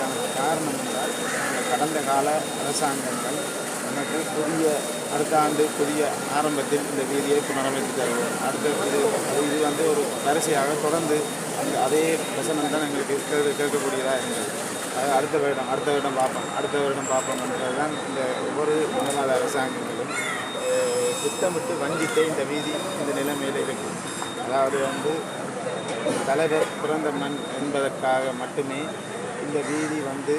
செய்ய காரணம் என்றால் கடந்த கால அரசாங்கங்கள் நமக்கு புதிய அடுத்த ஆண்டு புதிய ஆரம்பத்தில் இந்த வீதியை புனரமைத்து தருவோம் அடுத்த இது இது வந்து ஒரு வரிசையாக தொடர்ந்து அந்த அதே வசனம் தான் எங்களுக்கு கேட்க கேட்கக்கூடியதாக இருந்தது. அது அடுத்த வருடம் அடுத்த வருடம் பார்ப்போம். அடுத்த வருடம் பார்ப்போம் என்றதுதான் இந்த ஒவ்வொரு முன்னாள் அரசாங்கங்களும் திட்டமிட்டு வஞ்சித்தே இந்த வீதி இந்த நிலைமையில் இருக்குது அதாவது வந்து தலைவர் பிறந்த மண் என்பதற்காக மட்டுமே இந்த வீதி வந்து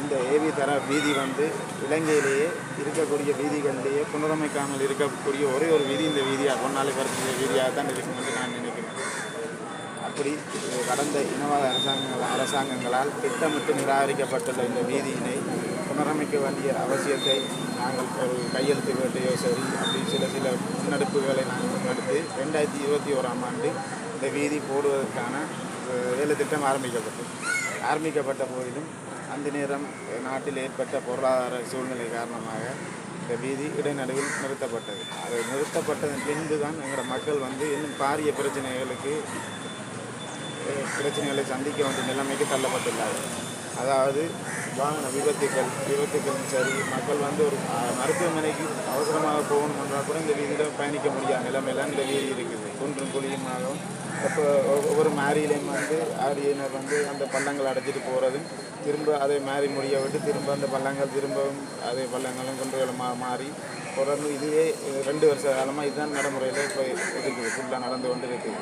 இந்த ஏவி தர வீதி வந்து இலங்கையிலேயே இருக்கக்கூடிய வீதிகளிலேயே புனரமைக்காமல் இருக்கக்கூடிய ஒரே ஒரு வீதி இந்த வீதியாக பொன்னாலை பரப்பிய வீதியாக தான் இருக்கும் என்று நான் நினைக்கிறேன். அப்படி கடந்த இனவாத அரசாங்கங்கள் அரசாங்கங்களால் திட்டமிட்டு நிராகரிக்கப்பட்டுள்ள இந்த வீதியினை புனரமைக்க வேண்டிய அவசியத்தை நாங்கள் ஒரு கையெழுத்து வேட்டையோ சரி அப்படி சில சில முன்னெடுப்புகளை நாங்கள் முன்னெடுத்து ரெண்டாயிரத்தி இருபத்தி ஓராம் ஆண்டு இந்த வீதி போடுவதற்கான வேலை திட்டம் ஆரம்பிக்கப்பட்டது. ஆரம்பிக்கப்பட்ட போதிலும் அந்த நேரம் நாட்டில் ஏற்பட்ட பொருளாதார சூழ்நிலை காரணமாக இந்த வீதி இடைநடுவில் நிறுத்தப்பட்டது. அது நிறுத்தப்பட்டதன் பின்பு தான் எங்களோட மக்கள் வந்து இன்னும் பாரிய பிரச்சனைகளுக்கு பிரச்சனைகளை சந்திக்க வேண்டிய நிலைமைக்கு தள்ளப்பட்டுள்ளார்கள். அதாவது வாகன விபத்துக்கள் விபத்துக்களும் சரி மக்கள் வந்து ஒரு மருத்துவமனைக்கு அவசரமாக போகணும் என்றால் கூட இந்த வீதியில் பயணிக்க முடியாத நிலைமையெல்லாம் இந்த வீதி இருக்குது. குன்றும் குழியுமாகவும் இப்போ ஒவ்வொரு மாரியிலையும் வந்து ஆரியனர் வந்து அந்த பள்ளங்கள் அடைச்சிட்டு போகிறதும் திரும்ப அதை மாறி முடிய விட்டு திரும்ப அந்த பள்ளங்கள் திரும்பவும் அதே பள்ளங்களும் குன்றுகளும் மா மாறி தொடர்ந்து இதுவே ரெண்டு வருஷ காலமாக இதுதான் நடைமுறையில் இப்போ இருக்குது. ஃபுல்லாக நடந்து கொண்டு இருக்குது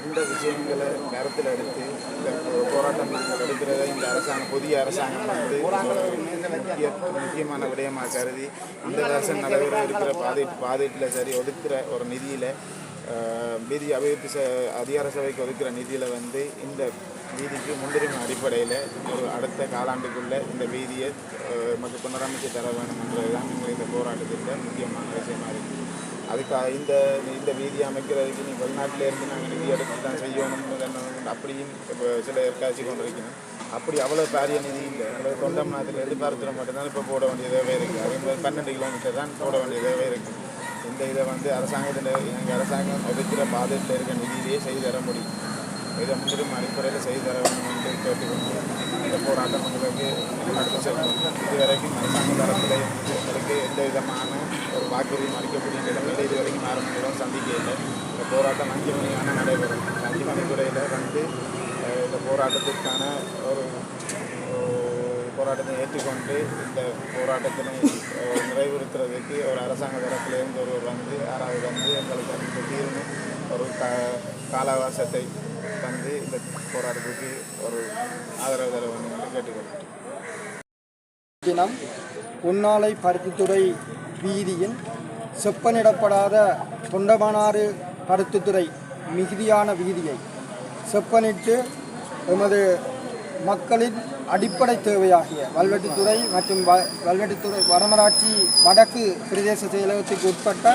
இந்த விஷயங்களை கருத்தில் எடுத்து இந்த போராட்டம் நாங்கள் எடுக்கிறத இந்த அரசாங்கம் புதிய அரசாங்கம் வந்து முக்கிய முக்கியமான விடயமாக கருதி இந்த அரசன் நடைபெற இருக்கிற பாதை பாதையில் சரி ஒதுக்கிற ஒரு நிதியில் வீதி அபிவிருத்தி ச அதிகார சபைக்கு ஒதுக்கிற நிதியில் வந்து இந்த வீதிக்கு முன்னுரிமை அடிப்படையில் ஒரு அடுத்த காலாண்டுக்குள்ளே இந்த வீதியை நமக்கு புனரமைச்சு தர வேணும்ன்றது தான் இந்த போராட்டத்தின் முக்கியமான விஷயமாக இருக்குது அதுக்காக இந்த இந்த வீதி அமைக்கிறதுக்கு நீ வெளிநாட்டில் இருந்து நாங்கள் நிதி எடுத்து தான் செய்யணும் அப்படியும் இப்போ சில காட்சி கொண்டிருக்கணும் அப்படி அவ்வளோ பாரிய நிதி இல்லை. எங்களுக்கு தொண்டமானத்தில் எதிர்பார்த்துற மட்டும்தான் இப்போ போட வேண்டிய தேவை இருக்குது அதே மாதிரி பன்னெண்டு கிலோமீட்டர் தான் போட வேண்டிய தேவை இருக்குது இந்த இதை வந்து அரசாங்கத்தில் எங்கள் அரசாங்கம் ஒதுக்கிற பாதையில் இருக்க நிதியிலேயே செய்து தர முடியும். இதை முன்னுரிமை அடிப்படையில் செய்து தர வேண்டும் என்று கேட்டுக்கொண்டு இந்த போராட்டம் உங்களுக்கு நடத்த செல்லும். இதுவரைக்கும் அரசாங்க தரத்தில் எங்களுக்கு எந்த விதமான வாக்குறுதியும் அளிக்கக்கூடிய மறிக்கக்கூடிய நிலைமையில் இது வரைக்கும் ஆரம்பிக்கிறோம் சந்திக்க இல்லை இந்த போராட்டம் அஞ்சு மணியான நடைபெறும். இந்த அஞ்சு மணிக்குறையில் வந்து இந்த போராட்டத்திற்கான ஒரு போராட்டத்தை ஏற்றுக்கொண்டு இந்த போராட்டத்தினை நிறைவுறுத்துறதுக்கு ஒரு அரசாங்க தரப்பிலிருந்து ஒருவர் வந்து யாராவது வந்து எங்களுக்கு வந்து தீர்வு ஒரு க கால அவகாசத்தை தந்து இந்த போராட்டத்துக்கு ஒரு ஆதரவு தர வேண்டும் என்று கேட்டுக்கொள்கிறேன். தினம் உன்னாலை பருத்தித்துறை வீதியின் செப்பனிடப்படாத தொண்டமானாறு கருத்துத்துறை மிகுதியான வீதியை செப்பனிட்டு எமது மக்களின் அடிப்படை தேவையாகிய வல்வெட்டித்துறை மற்றும் வ வல்வெட்டித்துறை வடமராட்சி வடக்கு பிரதேச செயலகத்துக்கு உட்பட்ட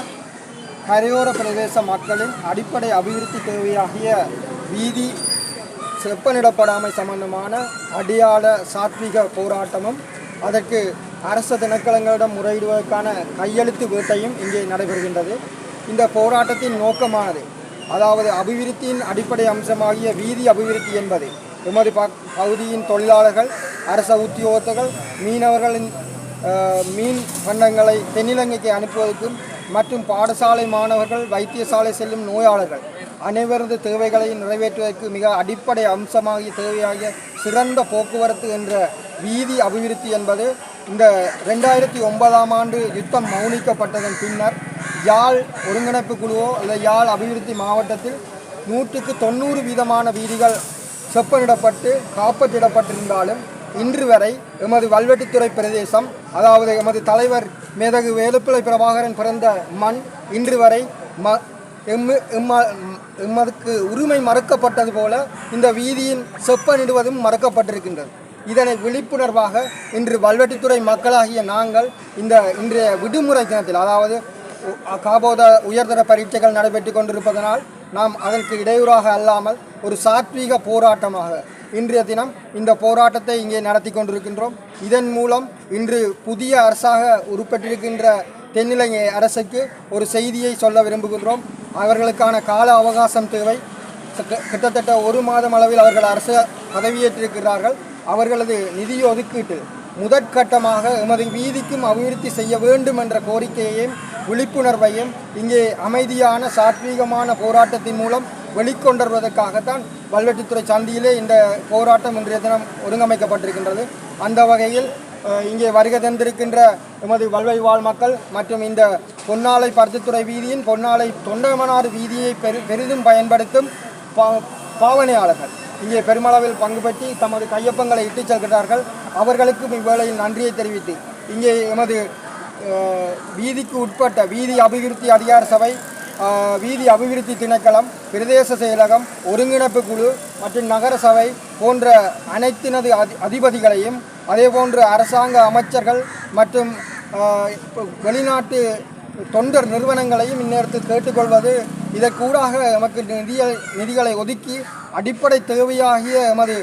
கரையோர பிரதேச மக்களின் அடிப்படை அபிவிருத்தி தேவையாகிய வீதி செப்பனிடப்படாமை சம்பந்தமான அடியாள சாத்விக போராட்டமும் அதற்கு அரச திணைக்களங்களிடம் முறையிடுவதற்கான கையெழுத்து வேட்டையும் இங்கே நடைபெறுகின்றது. இந்த போராட்டத்தின் நோக்கமானது அதாவது அபிவிருத்தியின் அடிப்படை அம்சமாகிய வீதி அபிவிருத்தி என்பது எமது ப- பகுதியின் தொழிலாளர்கள் அரச உத்தியோகத்தர்கள் மீனவர்களின் மீன் பண்டங்களை தென்னிலங்கைக்கு அனுப்புவதற்கும் மற்றும் பாடசாலை மாணவர்கள் வைத்தியசாலை செல்லும் நோயாளர்கள் அனைவரது தேவைகளை நிறைவேற்றுவதற்கு மிக அடிப்படை அம்சமாகிய தேவையாகிய சிறந்த போக்குவரத்து என்ற வீதி அபிவிருத்தி என்பது இந்த ரெண்டாயிரத்தி ஒன்பதாம் ஆண்டு யுத்தம் மௌனிக்கப்பட்டதன் பின்னர் யாழ் ஒருங்கிணைப்பு குழுவோ அல்லது யாழ் அபிவிருத்தி மாவட்டத்தில் நூற்றுக்கு தொண்ணூறு வீதமான வீதிகள் செப்பனிடப்பட்டு காப்பற்றிடப்பட்டிருந்தாலும் இன்று வரை எமது வல்வெட்டித்துறை பிரதேசம் அதாவது எமது தலைவர் மேதகு வேலுப்பிள்ளை பிரபாகரன் பிறந்த மண் இன்று வரை ம எம்மு எம்ம எம்மதுக்கு உரிமை மறுக்கப்பட்டது போல இந்த வீதியின் செப்பனிடுவதும் மறுக்கப்பட்டிருக்கின்றது. இதனை விழிப்புணர்வாக இன்று வல்வெட்டித்துறை மக்களாகிய நாங்கள் இந்த இன்றைய விடுமுறை தினத்தில் அதாவது காபோத உயர்தர பரீட்சைகள் நடைபெற்று கொண்டிருப்பதனால் நாம் அதற்கு இடையூறாக அல்லாமல் ஒரு சாத்வீக போராட்டமாக இன்றைய தினம் இந்த போராட்டத்தை இங்கே நடத்தி கொண்டிருக்கின்றோம். இதன் மூலம் இன்று புதிய அரசாக உருப்பெற்றிருக்கின்ற தென்னிலங்கை அரசுக்கு ஒரு செய்தியை சொல்ல விரும்புகின்றோம். அவர்களுக்கான கால அவகாசம் தேவை. கிட்ட- கிட்டத்தட்ட ஒரு மாதம் அளவில் அவர்கள் அரசு பதவியேற்றிருக்கிறார்கள். அவர்களது நிதி ஒதுக்கீட்டு முதற்கட்டமாக எமது வீதிக்கும் அபிவிருத்தி செய்ய வேண்டும் என்ற கோரிக்கையையும் விழிப்புணர்வையும் இங்கே அமைதியான சாத்வீகமான போராட்டத்தின் மூலம் வெளிக்கொண்டருவதற்காகத்தான் வல்வெட்டித்துறை சந்தியிலே இந்த போராட்டம் இன்றைய தினம் ஒருங்கமைக்கப்பட்டிருக்கின்றது. அந்த வகையில் இங்கே வருகை தந்திருக்கின்ற எமது வல்வை வாழ் மக்கள் மற்றும் இந்த பொன்னாலை பருத்தித்துறை வீதியின் பொன்னாலை தொண்டமனார் வீதியை பெரு பெரிதும் பயன்படுத்தும் பா பாவனையாளர்கள். இங்கே பெருமளவில் பங்கு பெற்றி தமது கையொப்பங்களை இட்டுச் செல்கிறார்கள். அவர்களுக்கும் இவ்வேளையில் நன்றியை தெரிவித்து இங்கே எமது வீதிக்கு உட்பட்ட வீதி அபிவிருத்தி அதிகார சபை வீதி அபிவிருத்தி திணைக்களம் பிரதேச செயலகம் ஒருங்கிணைப்பு குழு மற்றும் நகர சபை போன்ற அனைத்தினது அதி அதிபதிகளையும் அதேபோன்று அரசாங்க அமைச்சர்கள் மற்றும் வெளிநாட்டு தொண்டர் நிறுவனங்களையும் இந்நேரத்தில் கேட்டுக்கொள்வது இதற்கூடாக எமக்கு நிதிய நிதிகளை ஒதுக்கி அடிப்படை தேவையாகிய எமது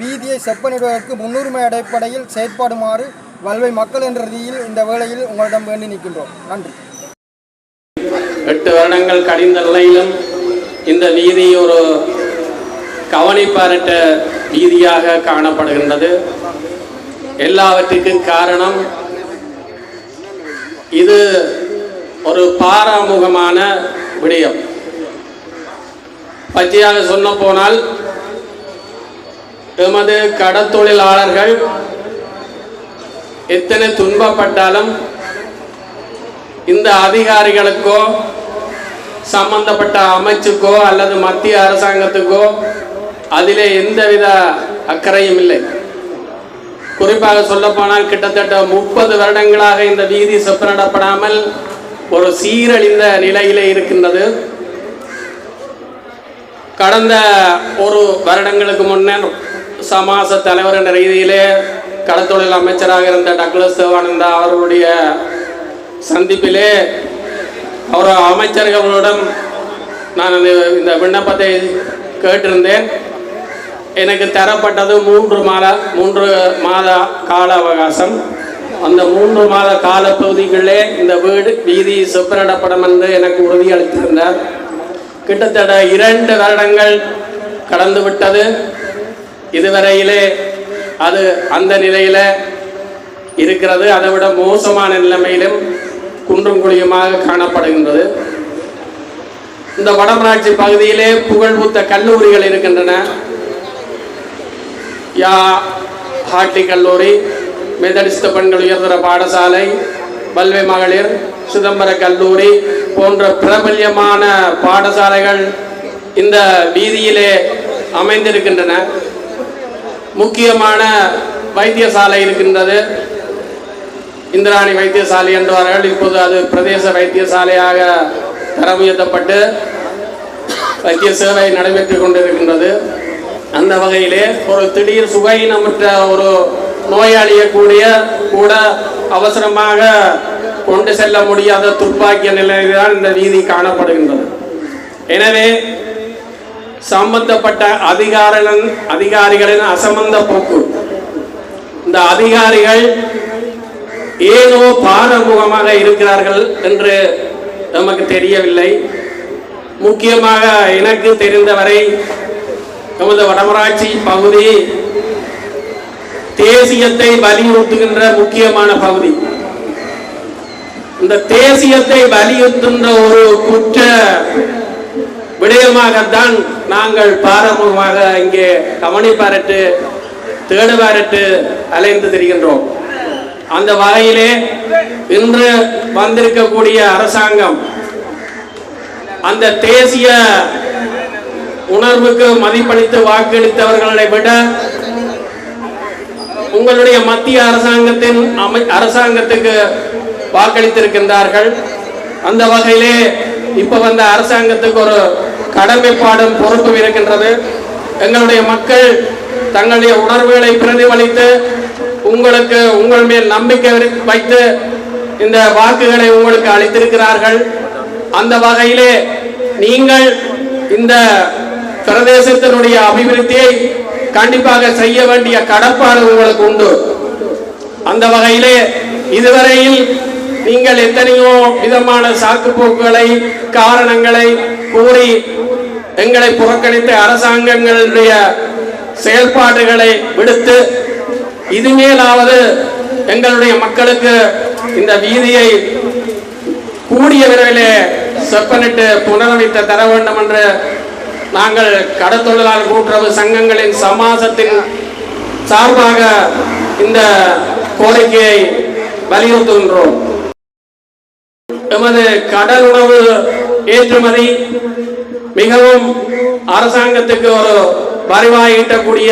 வீதியை செப்பனிடுவதற்கு முன்னுரிமை அடிப்படையில் செயற்படுமாறு வல்வை மக்கள் என்ற ரீதியில் இந்த வேளையில் உங்களிடம் வேண்டி நிற்கின்றோம். நன்றி. எட்டு வருடங்கள் கடிந்த நிலையிலும் இந்த வீதி ஒரு கவனிப்பாரற்ற வீதியாக காணப்படுகின்றது. எல்லாவற்றுக்கும் காரணம் இது ஒரு பாராமுகமான விடயம். பற்றியாக சொல்ல போனால் எமது கடத்தொழிலாளர்கள் எத்தனை துன்பப்பட்டாலும் இந்த அதிகாரிகளுக்கோ சம்பந்தப்பட்ட அமைச்சுக்கோ அல்லது மத்திய அரசாங்கத்துக்கோ அதிலே எந்தவித அக்கறையும் இல்லை. குறிப்பாக சொல்லப்போனால் கிட்டத்தட்ட முப்பது வருடங்களாக இந்த வீதி செப்பனிடப்படாமல் ஒரு சீரழிந்த நிலையிலே இருக்கின்றது. கடந்த ஒரு வருடங்களுக்கு முன்னர் சமாச தலைவர் என்ற ரீதியிலே கடத்தொழில் அமைச்சராக இருந்த டக்ளஸ் தேவானந்தா அவர்களுடைய சந்திப்பிலே அவர் அமைச்சர்களுடன் நான் இந்த- இந்த விண்ணப்பத்தை கேட்டிருந்தேன். எனக்கு தரப்பட்டது மூன்று மாத மூன்று மாத கால அவகாசம். அந்த மூன்று மாத காலப்பகுதிகளே இந்த வீடு வீதி செப்பனிடப்படும் என்று எனக்கு உறுதியளித்திருந்தார் கிட்டத்தட்ட இரண்டு வருடங்கள் கடந்து விட்டது. இதுவரையிலே அது அந்த நிலையில இருக்கிறது. அதை விட மோசமான நிலைமையிலும் குன்றும் குழியுமாக காணப்படுகின்றது. இந்த வடமராட்சி பகுதியிலே புகழ்பூத்த கல்லூரிகள் இருக்கின்றன. யா ஹாட்டி கல்லூரி மெதடிஸ்த பெண்கள் உயர்தர பாடசாலை பல்வை மகளிர் சிதம்பர கல்லூரி போன்ற பிரபல்யமான பாடசாலைகள் இந்த வீதியிலே அமைந்திருக்கின்றன. முக்கியமான வைத்தியசாலை இருக்கின்றது. இந்திராணி வைத்தியசாலை என்றார்கள் இப்போது அது பிரதேச வைத்தியசாலையாக தரம் உயர்த்தப்பட்டு வைத்திய சேவை நடைபெற்றுக் கொண்டிருக்கின்றது. அந்த வகையிலே ஒரு திடீர் சுகையினமற்ற ஒரு நோயாளியை கூடிய கூட அவசரமாக கொண்டு செல்ல முடியாத துப்பாக்கிய நிலையில்தான் இந்த வீதி காணப்படுகின்றது. எனவே சம்பந்தப்பட்ட அதிகாரிகள் அதிகாரிகளின் அசமந்த போக்கு. இந்த அதிகாரிகள் ஏதோ பாரமுகமாக இருக்கிறார்கள் என்று நமக்கு தெரியவில்லை. முக்கியமாக எனக்கு தெரிந்தவரை நமது வடமராட்சி பகுதி தேசியத்தை வலியுறுத்துகின்ற முக்கியமான பகுதி. இந்த தேசியத்தை வலியுறுத்துகின்ற ஒரு குற்ற விடயமாகத்தான் நாங்கள் பாரம்பரியமாக இங்கே கவனிப்பாரட்டு தேடுவாரட்டு அலைந்து திரிகின்றோம். அந்த வகையிலே இன்று வந்திருக்கக்கூடிய அரசாங்கம் அந்த தேசிய உணர்வுக்கு மதிப்பளித்து வாக்களித்தவர்களை விட உங்களுடைய மத்திய அரசாங்கத்தின் அமை அரசாங்கத்துக்கு வாக்களித்திருக்கின்றார்கள். அந்த வகையிலே இப்போ வந்த அரசாங்கத்துக்கு ஒரு கடமைப்பாடும் பொறுப்பும் இருக்கின்றது. எங்களுடைய மக்கள் தங்களுடைய உணர்வுகளை பிரதிபலித்து உங்களுக்கு உங்கள் மேல் நம்பிக்கை வை- வைத்து இந்த வாக்குகளை உங்களுக்கு அளித்திருக்கிறார்கள். அந்த வகையிலே நீங்கள் இந்த பிரதேசத்தினுடைய அபிவிருத்தியை கண்டிப்பாக செய்ய வேண்டிய கடப்பாடு உங்களுக்கு உண்டு. அந்த வகையிலே இதுவரையில் நீங்கள் எத்தனையோ விதமான சாக்கு போக்குகளை காரணங்களை கூறி எங்களை புறக்கணித்த அரசாங்கங்களுடைய செயல்பாடுகளை விடுத்து இதுமேலாவது எங்களுடைய மக்களுக்கு இந்த வீதியை கூடிய விரைவிலே செப்பனிட்டு புனரமைத்து தர வேண்டும் என்று நாங்கள் கடத்தொழிலாளர் கூட்டுறவு சங்கங்களின் சமாசத்தின் சார்பாக இந்த கோரிக்கையை வலியுறுத்துகின்றோம். எமது கடல் உணவு ஏற்றுமதி மிகவும் அரசாங்கத்துக்கு ஒரு வருவாய் ஈட்டக்கூடிய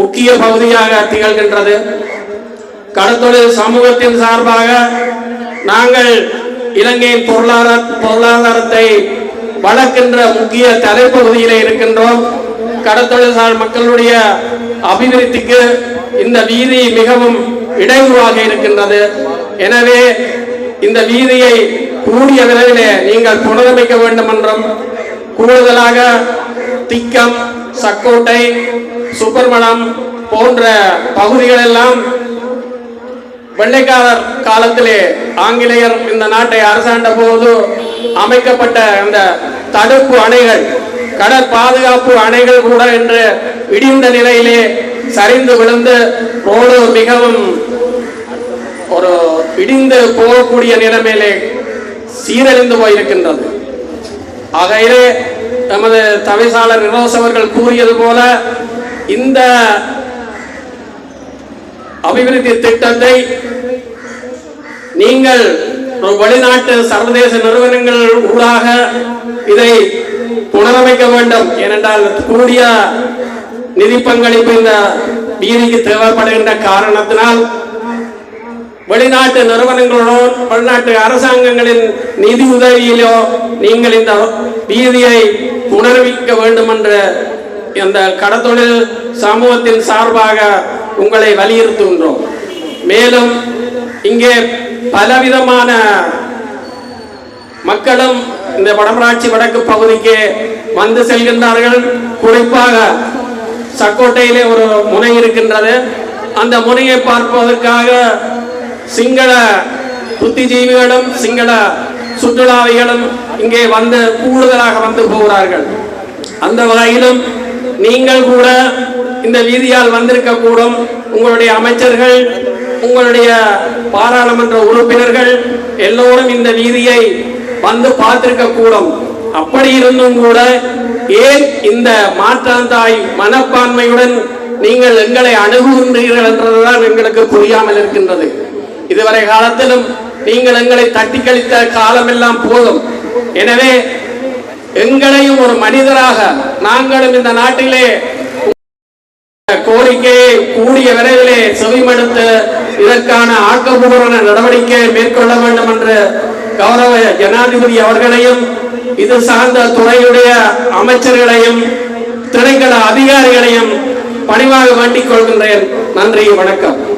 முக்கிய பகுதியாக திகழ்கின்றது. கடத்தொழில் சமூகத்தின் சார்பாக நாங்கள் இலங்கையின் பொருளாதார பொருளாதாரத்தை வளர்க்கின்ற முக்கிய தலைப்பகுதியிலே இருக்கின்றோம். கடத்தொழில் சார் மக்களுடைய அபிவிருத்திக்கு இந்த வீதி மிகவும் இடையூறாக இருக்கின்றது. எனவே இந்த வீதியை கூடிய விரைவிலே நீங்கள் புனரமைக்க வேண்டும் என்றும் கூடுதலாக திக்கம் சக்கோட்டை சுப்பர்மணம் போன்ற பகுதிகளெல்லாம் வெள்ளைக்காரர் காலத்திலே ஆங்கிலேயர் இந்த நாட்டை அரசாண்ட போது அமைக்கப்பட்ட அந்த தடுப்பு அணைகள் கடல் பாதுகாப்பு அணைகள் கூட என்று இடிந்த நிலையிலே சரிந்து விழுந்து ரோடு மிகவும் ஒரு இடிந்து போகக்கூடிய நிலைமையிலே சீரழிந்து போயிருக்கின்றது. ஆகையிலே நமது தவிசாளர் நிரோஸ் அவர்கள் கூறியது போல இந்த அபிவிருத்தி திட்டத்தை நீங்கள் வெளிநாட்டு சர்வதேச நிறுவனங்கள் ஊடாக இதை புனரமைக்க வேண்டும். ஏனென்றால் கூடிய நிதி பங்களிப்பு இந்த வீதிக்கு தேவைப்படுகின்ற காரணத்தினால் வெளிநாட்டு நிறுவனங்களோ வெளிநாட்டு அரசாங்கங்களின் நிதி உதவியிலோ நீங்கள் இந்த வீதியை புனரமைக்க வேண்டும் என்ற இந்த கடத்தொழில் சமூகத்தின் சார்பாக உங்களை வலியுறுத்துகின்றோம். மேலும் இங்கே பலவிதமான மக்களும் இந்த வடமராட்சி வடக்கு பகுதிக்கு வந்து செல்கின்றார்கள். குறிப்பாக சக்கோட்டையிலே ஒரு முனை இருக்கின்றது. அந்த முனையை பார்ப்பதற்காக சிங்கள புத்திஜீவிகளும் சிங்கள சுற்றுலாவிகளும் இங்கே வந்து கூடுதலாக வந்து போகிறார்கள். அந்த வகையிலும் நீங்கள் கூட இந்த வீதியால் வந்திருக்க கூடும் உங்களுடைய அமைச்சர்கள் உங்களுடைய பாராளுமன்ற உறுப்பினர்கள் எல்லோரும் இந்த நீதியை வந்து பார்த்திருக்க கூடும். அப்படி இருந்தும் கூட ஏன் இந்த மாற்றாந்தாய் மனப்பான்மையுடன் நீங்கள் எங்களை அணுகுகின்றீர்கள் என்றதுதான் எங்களுக்கு புரியாமல் இருக்கின்றது. இதுவரை காலத்திலும் நீங்கள் எங்களை தட்டி கழித்த காலமெல்லாம் போதும். எனவே எங்களையும் ஒரு மனிதராக நாங்களும் இந்த நாட்டிலே கோரிக்கையை கூடிய விரைவிலே செவிமடுத்து இதற்கான ஆக்கப்பூர்வமான நடவடிக்கை மேற்கொள்ள வேண்டும் என்று கௌரவ ஜனாதிபதி அவர்களையும் இது சார்ந்த துறையுடைய அமைச்சர்களையும் திணைக்கள அதிகாரிகளையும் பணிவாக வேண்டிக் கொள்கின்றேன். நன்றி வணக்கம்.